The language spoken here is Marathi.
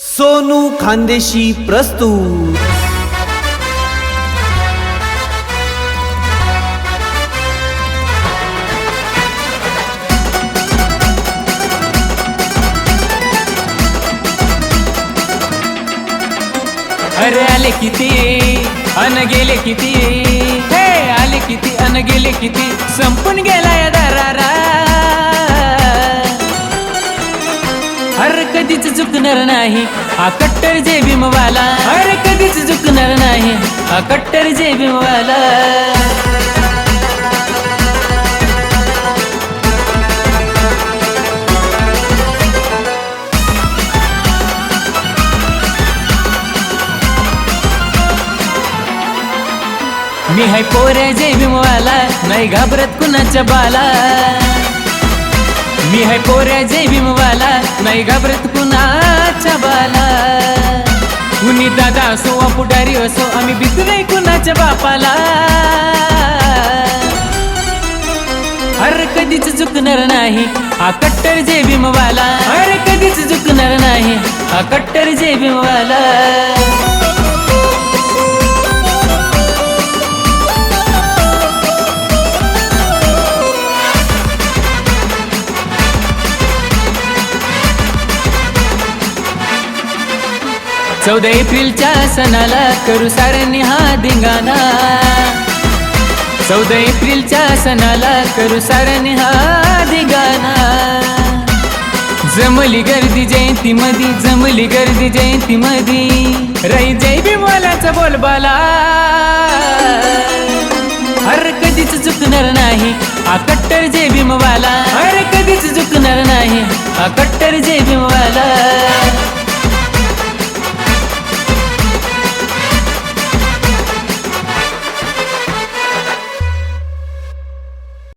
सोनू खानदेशी प्रस्तुत. अरे आले किती? अन गेले किती? हे आले किती? अन गेले किती? संपून गेला हर कधीच चुकणार नाही. हा कट्टर जे भीमवाला. हर कधीच चुकणार नाही. हा कट्टर जे भीमवाला. मी हाय पोऱ्या जे भीमवाला. नाही घाबरत कुणाच्या बाला. मी हाय पोऱ्या जय भीमवाला नाही घाबरत कुणाच्या बाला. कुणी दादा असो वा पुढारी असो आम्ही भीत नाही कुणाच्या बापाला. अरे कधीच चुकणार नाही हा कट्टर जय भीमवाला अरे कधीच चुकणार नाही हा कट्टर जय भीमवाला चौदा एप्रिलच्या सणाला करू साऱ्यांनी हा धिंगाणा. चौदा एप्रिलच्या सणाला करू साऱ्यांनी हा धिंगाणा. जमली गर्दी जयंती मधी जमली गर्दी जयंती मधी रई जय भीमवालाचा बोलबाला. अरे कधीच चुकणार नाही हा कट्टर जय भीमवाला. अरे कधीच चुकणार नाही हा कट्टर जय भीमवाला.